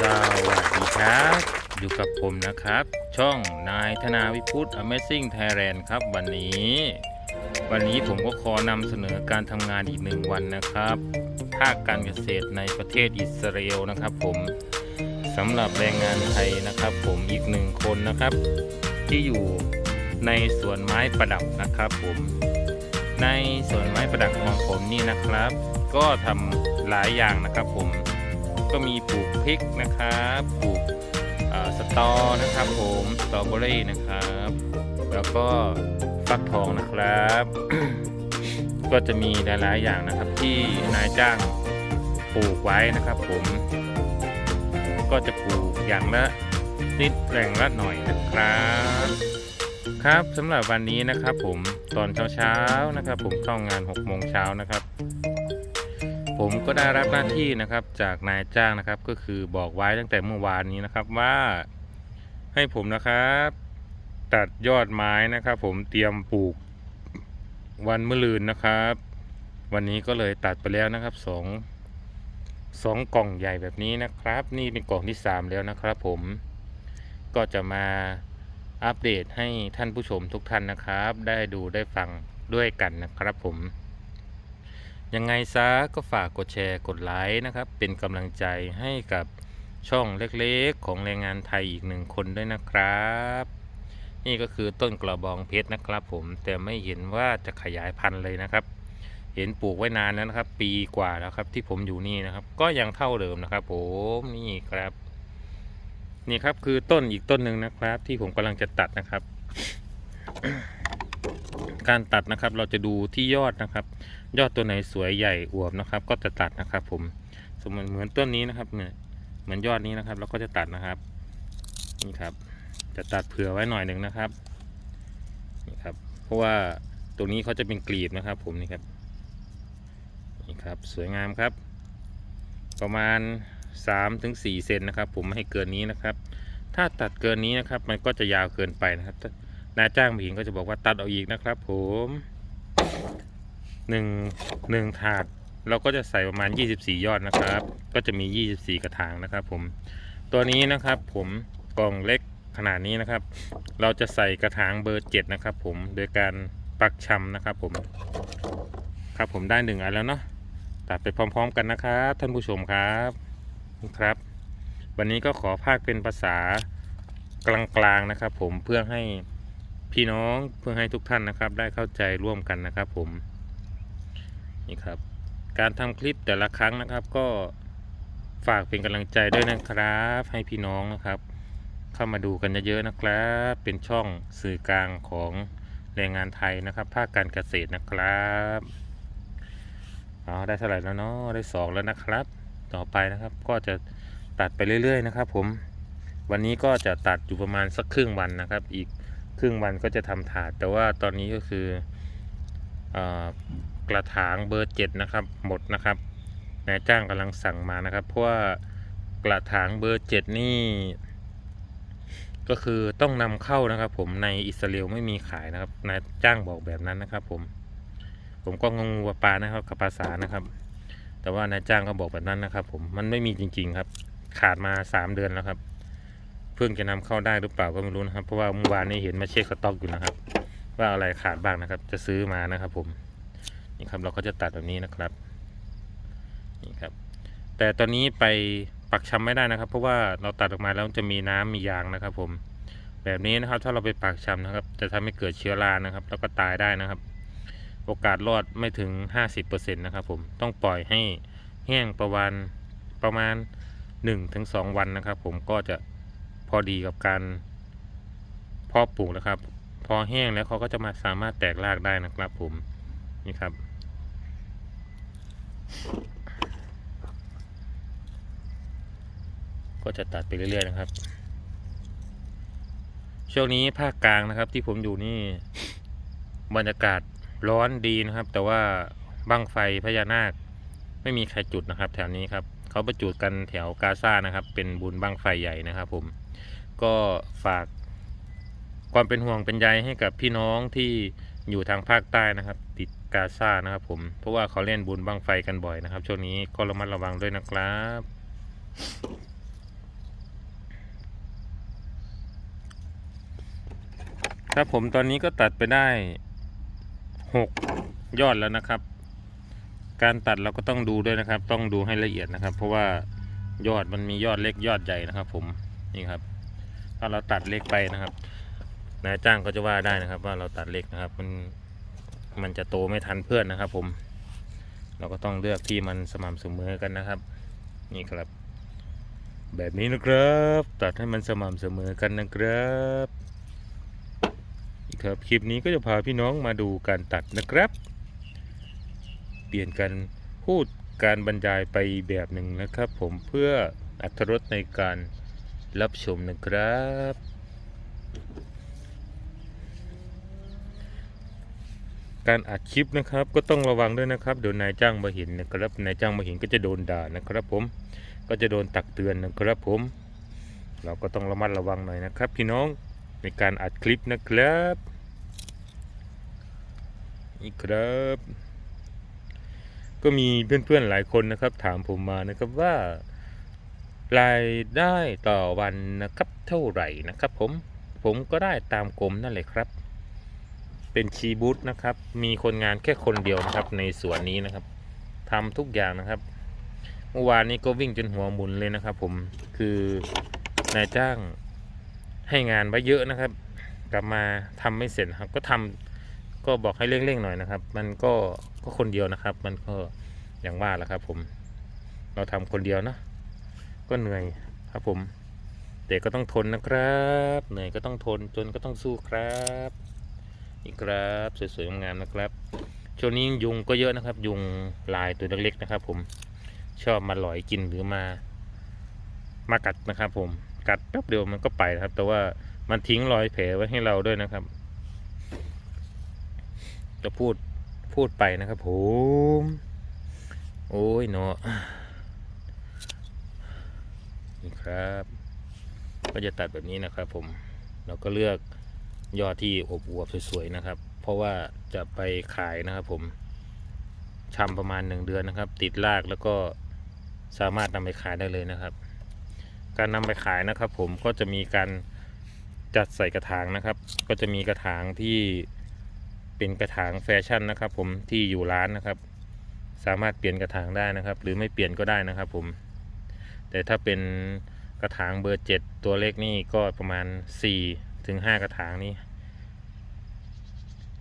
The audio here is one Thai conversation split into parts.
สวัสดีครับ อยู่กับผมนะครับ ช่องนายธนาวิพุฒ Amazing Thailand ครับ วันนี้ วันนี้ผมก็ขอนำเสนอการทำงานอีกหนึ่งวันนะครับ ภาคการเกษตรในประเทศอิสราเอลนะครับ ผมสำหรับแรงงานไทยนะครับ ผมอีกหนึ่งคนนะครับ ที่อยู่ในสวนไม้ประดับนะครับ ผมในสวนไม้ประดับของผมนี่นะครับ ก็ทำหลายอย่างนะครับผม ก็มีปลูกพริกนะครับปลูกเอ่อสตอนะครับผมสตรอเบอรี่นะครับ แล้วก็ฟักทองนะครับ ก็จะมีหลายๆอย่างนะครับที่นายจ้างปลูกไว้นะครับผม ก็จะปลูกอย่างละนิดแรงละหน่อยนะครับ ครับสำหรับวันนี้นะครับผมตอนเช้าๆนะครับ ผมเข้างาน6โมงเช้านะครับ ผมก็ได้รับหน้าที่นะครับจากนายจ้างนะครับ ก็คือบอกไว้ตั้งแต่เมื่อวานนี้นะครับว่าให้ผมนะครับ ตัดยอดไม้นะครับ ผมเตรียมปลูกวันมะรืนนะครับ วันนี้ก็เลยตัดไปแล้วนะครับสองสองกล่องใหญ่แบบนี้นะครับ นี่เป็นกล่องที่สามแล้วนะครับ ผมก็จะมาอัปเดตให้ท่านผู้ชมทุกท่านนะครับ ได้ดูได้ฟังด้วยกันนะครับผม ยังไงซะก็ฝากกดแชร์กดไลค์นะครับ เป็นกำลังใจให้กับช่องเล็กๆ ของแรงงานไทยอีกหนึ่งคนด้วยนะครับ นี่ก็คือต้นกระบองเพชรนะครับ ผมแต่ไม่เห็นว่าจะขยายพันธุ์เลยนะครับ เห็นปลูกไว้นานแล้วนะครับ ปีกว่าแล้วครับที่ผมอยู่นี่นะครับ ก็ยังเท่าเดิมนะครับ ผมนี่ครับ นี่ครับคือต้นอีกต้นหนึ่งนะครับ ที่ผมกำลังจะตัดนะครับ การตัดนะครับ เราจะดูที่ยอดนะครับ ยอดตัวไหนสวยใหญ่อวบนะครับ ก็จะตัดนะครับ ผมสมมติเหมือนต้นนี้นะครับเนี่ยเหมือนยอดนี้นะครับ เราก็จะตัดนะครับนี่ครับ จะตัดเผื่อไว้หน่อยหนึ่งนะครับนี่ครับ เพราะว่าตรงนี้เขาจะเป็นกลีบนะครับ ผมนี่ครับนี่ครับสวยงามครับ ประมาณ3-4ถึงเซนนะครับ ผมไม่ให้เกินนี้นะครับ ถ้าตัดเกินนี้นะครับ มันก็จะยาวเกินไปนะครับ นายจ้างผู้หญิงก็จะบอกว่าตัดเอาอีกนะครับ ผมหนึ่งหนึ่งถาดเราก็จะใส่ประมาณ 24 ยอดนะครับ ก็จะมี 24 กระถางนะครับ ผม ตัวนี้นะครับผมกล่องเล็กขนาดนี้นะครับ เราจะใส่กระถางเบอร์ 7 นะครับ ผมโดยการปักชำนะครับ ผม ครับผมได้หนึ่งอันแล้วเนาะตัดไปพร้อม ๆ กันนะครับท่านผู้ชมครับครับ วันนี้ก็ขอภาคเป็นภาษากลางๆนะครับ ผมเพื่อให้ พี่น้องเพื่อให้ทุกท่านนะครับ ได้เข้าใจร่วมกันนะครับ ผมนี่ครับ การทำคลิปแต่ละครั้งนะครับ ก็ฝากเป็นกำลังใจด้วยนะครับ ให้พี่น้องนะครับ เข้ามาดูกันเยอะๆนะครับ เป็นช่องสื่อกลางของแรงงานไทยนะครับภาคการเกษตรนะครับเอาได้เท่าไหร่แล้วเนาะได้สองแล้วนะครับ ต่อไปนะครับก็จะตัดไปเรื่อย ๆ นะครับ ผม วันนี้ก็จะตัดอยู่ประมาณสักครึ่งวันนะครับ อีก ครึ่งวันก็จะทำถาด แต่ว่าตอนนี้ก็คืออกระถางเบอร์เจ็ดนะครับ หมดนะครับนายจ้างกำลังสั่งมานะครับ เพราะว่ากระถางเบอร์เจ็ดนี่ก็คือต้องนำเข้านะครับ ผมในอิสราเอลไม่มีขายนะครับนายจ้างบอกแบบนั้นนะครับ ผมผมก็งงว่าปลานะครับกับภาษานะครับ แต่ว่านายจ้างก็บอกแบบนั้นนะครับ ผมมันไม่มีจริง ๆ ครับ ขาดมาสามเดือนแล้วครับ เพิ่งจะนำเข้าได้หรือเปล่าก็ไม่รู้นะครับ เพราะว่าเมื่อวานนี้เห็นมาเช็คสต็อกอยู่นะครับ ว่าอะไรขาดบ้างนะครับ จะซื้อมานะครับ ผมนี่ครับเราก็จะตัดแบบนี้นะครับนี่ครับ แต่ตอนนี้ไปปักชำไม่ได้นะครับ เพราะว่าเราตัดออกมาแล้วจะมีน้ำมียางนะครับ ผม แบบนี้นะครับ ถ้าเราไปปักชำนะครับ จะทำให้เกิดเชื้อรานะครับ แล้วก็ตายได้นะครับ โอกาสรอดไม่ถึง 50%นะครับ ผมต้องปล่อยให้แห้งประมาณประมาณ 1-2 วันนะครับ ผมก็จะ พอดีกับการเพาะปลูกนะครับ พอแห้งแล้วเขาก็จะมาสามารถแตกรากได้นะครับผมนี่ครับ ก็จะตัดไปเรื่อยๆนะครับ ช่วงนี้ภาคกลางนะครับ ที่ผมอยู่นี่บรรยากาศร้อนดีนะครับ แต่ว่าบั้งไฟพญานาคไม่มีใครจุดนะครับ แถวนี้ครับ เขาประจุกันแถวกาซานะครับ เป็นบุญบั้งไฟใหญ่นะครับผมก็ฝากความเป็นห่วงเป็นใยให้กับพี่น้องที่อยู่ทางภาคใต้นะครับ ติดกาซานะครับผมเพราะว่าเขาเล่นบุญบั้งไฟกันบ่อยนะครับช่วงนี้ก็ระมัดระวังด้วยนะครับ ครับผมตอนนี้ก็ตัดไปได้ 6 ยอดแล้วนะครับ การตัดเราก็ต้องดูด้วยนะครับ ต้องดูให้ละเอียดนะครับ เพราะว่ายอดมันมียอดเล็กยอดใหญ่นะครับ ผมนี่ครับ ถ้าเราตัดเล็กไปนะครับนายจ้างก็จะว่าได้นะครับ ว่าเราตัดเล็กนะครับ มันมันจะโตไม่ทันเพื่อนนะครับ ผม เราก็ต้องเลือกที่มันสม่ำเสมอกันนะครับ นี่ครับ แบบนี้นะครับ ตัดให้มันสม่ำเสมอกันนะครับนี่ครับคลิปนี้ก็จะพาพี่น้องมาดูการตัดนะครับ ลี่ยนกันพูดการบรรยายไปแบบหนึ่งนะครับ ผมเพื่ออัตรสในการรับชมนะครับ การอัดคลิปนะครับก็ต้องระวังด้วยนะครับเดี๋ยวนายจ้างมาเห็นนะครับนายจ้างมาเห็นก็จะโดนด่านะครับ ผมก็จะโดนตักเตือนนะครับผม เราก็ต้องระมัดระวังหน่อยนะครับ พี่น้องในการอัดคลิปนะครับนี่ครับ ก็มีเพื่อนๆหลายคนนะครับ ถามผมมานะครับว่ารายได้ต่อวันนะครับเท่าไหร่นะครับ ผมผมก็ได้ตามกรมนั่นเลยครับ เป็นชีบูธนะครับ มีคนงานแค่คนเดียวนะครับ ในสวนนี้นะครับทำทุกอย่างนะครับเมื่อวานนี้ก็วิ่งจนหัวหมุนเลยนะครับ ผมคือนายจ้างให้งานไว้เยอะนะครับ กลับมาทำไม่เสร็จครับ ก็ทำ ก็บอกให้เร่งๆหน่อยนะครับ มันก็ก็คนเดียวนะครับ มันก็อย่างว่าแหละครับ ผม เราทำคนเดียวนะก็เหนื่อยครับผม แต่ก็ต้องทนนะครับ เหนื่อยก็ต้องทนจนก็ต้องสู้ครับนี่ครับสวยๆงามๆนะครับช่วงนี้ยุงก็เยอะนะครับ ยุงลายตัวเล็กๆนะครับ ผมชอบมาหลอยกินหรือมา มากัดนะครับ ผมกัดแป๊บเดียวมันก็ไปนะครับ แต่ว่ามันทิ้งรอยแผลไว้ให้เราด้วยนะครับ จะพูดพูดไปนะครับผมโอ้ยเนาะนี่ครับ ก็จะตัดแบบนี้นะครับผมเราก็เลือกยอดที่อบอวบสวยๆนะครับ เพราะว่าจะไปขายนะครับผมชำประมาณหนึ่งเดือนนะครับ ติดรากแล้วก็สามารถนำไปขายได้เลยนะครับ การนำไปขายนะครับ ผมก็จะมีการจัดใส่กระถางนะครับ ก็จะมีกระถางที่ เป็นกระถางแฟชั่นนะครับ ผมที่อยู่ร้านนะครับ สามารถเปลี่ยนกระถางได้นะครับ หรือไม่เปลี่ยนก็ได้นะครับ ผม แต่ถ้าเป็นกระถางเบอร์เจ็ดตัวเล็กนี่ก็ประมาณสี่ถึงห้ากระถางนี่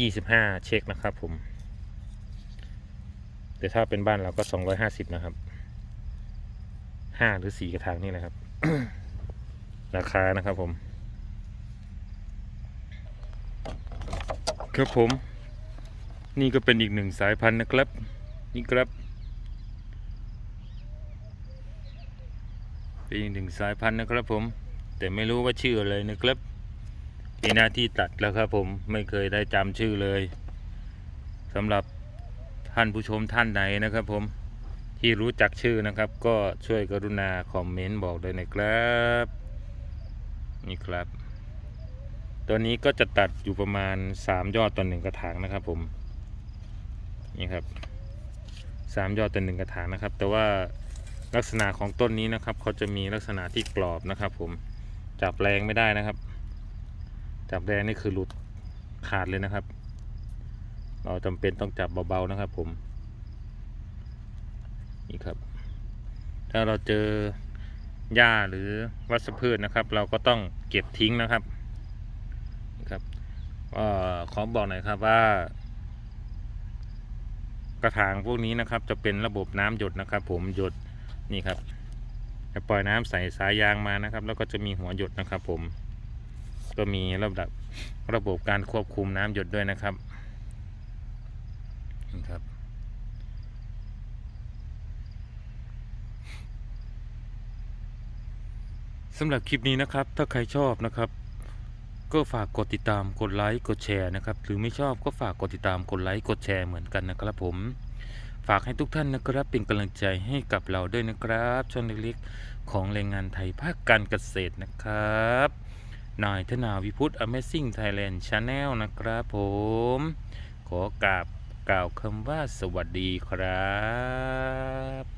ยี่สิบห้าเช็คนะครับ ผม แต่ถ้าเป็นบ้านเราก็สองร้อยห้าสิบนะครับห้าหรือสี่กระถางนี่แหละครับ ราคานะครับผม ครับผม นี่ก็เป็นอีกหนึ่งสายพันธุ์นะครับ นี่ครับเป็นอีกหนึ่งสายพันธุ์นะครับผม แต่ไม่รู้ว่าชื่ออะไรนะครับมีหน้าที่ตัดแล้วครับผมไม่เคยได้จำชื่อเลยสำหรับท่านผู้ชมท่านไหนนะครับผมที่รู้จักชื่อนะครับ ก็ช่วยกรุณาคอมเมนต์บอกด้วยนะครับ นี่ครับ ตัวนี้ก็จะตัดอยู่ประมาณ 3 ยอดต่อหนึ่งกระถางนะครับผม นี่ครับสามยอดต่อหนึ่งกระถางนะครับ แต่ว่าลักษณะของต้นนี้นะครับเขาจะมีลักษณะที่กรอบนะครับ ผมจับแรงไม่ได้นะครับ จับแรงนี่คือหลุดขาดเลยนะครับ เราจำเป็นต้องจับเบาๆนะครับ ผมนี่ครับ ถ้าเราเจอหญ้าหรือวัชพืชนะครับ เราก็ต้องเก็บทิ้งนะครับ ก็ขอบอกหน่อยครับว่า กระถางพวกนี้นะครับ จะเป็นระบบน้ำหยดนะครับ ผมหยดนี่ครับ จะปล่อยน้ำใส่สายยางมานะครับ แล้วก็จะมีหัวหยดนะครับ ผม ก็มีระดับระบบการควบคุมน้ำหยดด้วยนะครับนี่ครับสำหรับคลิปนี้นะครับ ถ้าใครชอบนะครับ ก็ฝากกดติดตามกดไลค์กดแชร์นะครับ หรือไม่ชอบก็ฝากกดติดตามกดไลค์กดแชร์เหมือนกันนะครับผม ฝากให้ทุกท่านนะครับเป็นกำลังใจให้กับเราด้วยนะครับช่องเล็กๆของแรงงานไทยภาคการเกษตรนะครับนายธนาวิพุฒน์ Amazing Thailand Channel นะครับผม ขอกราบกล่าวคำว่าสวัสดีครับ